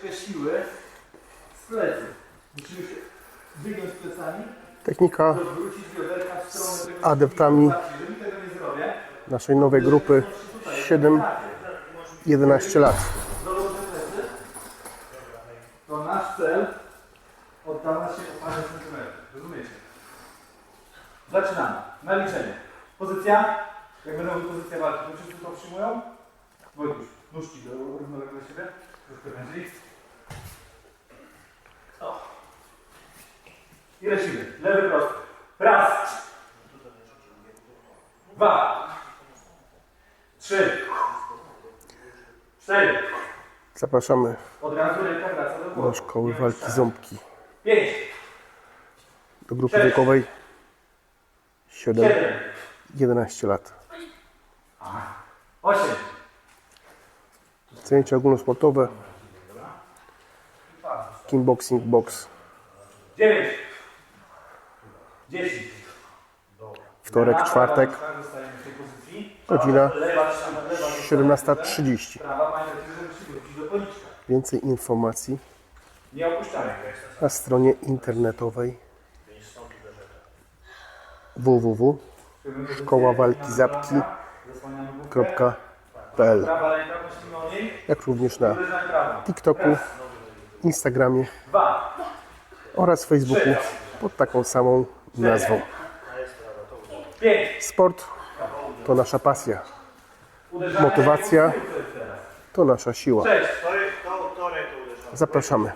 troszeczkę siły z plecy. Musimy się wygiąć plecami, Technika odwrócić bioderka w stronę z tego adeptami Jeżeli tego nie zrobię, naszej nowej grupy 7-11 lat. plecy, to nasz cel oddala się o parę centymetrów. Rozumiecie? Zaczynamy. Na liczenie. Pozycja. Jak będę mówił pozycja walki, to wszyscy to przyjmują? Wojtuś, nóżki do równolegle do siebie. Troszkę wędziej. O. I lecimy. Lewy prosty. Raz. Dwa. Trzy. Cztery. Zapraszamy Od razu ręka wraca do głowy. do szkoły walki ząbki. Pięć. Do grupy wiekowej 7-11 Siedem. lat. Osiem. Zajęcia ogólnosportowe. Kickboxing, box. Dziewięć. Dziesięć. Wtorek, Lewa, czwartek, prawa, zostajemy w tej pozycji. godzina Lewa, lewa, lewa, 17.30. Prawa, pamiętajcie, żeby się wrócić do policzka. Więcej informacji Nie opuszczamy. na stronie internetowej www.szkoławalkizapki.pl Prawa ręka, myślimy o niej. jak również na prawą. TikToku, Instagramie Dwa. oraz Facebooku pod taką samą nazwą. Sport to nasza pasja, Motywacja. to nasza siła. Zapraszamy.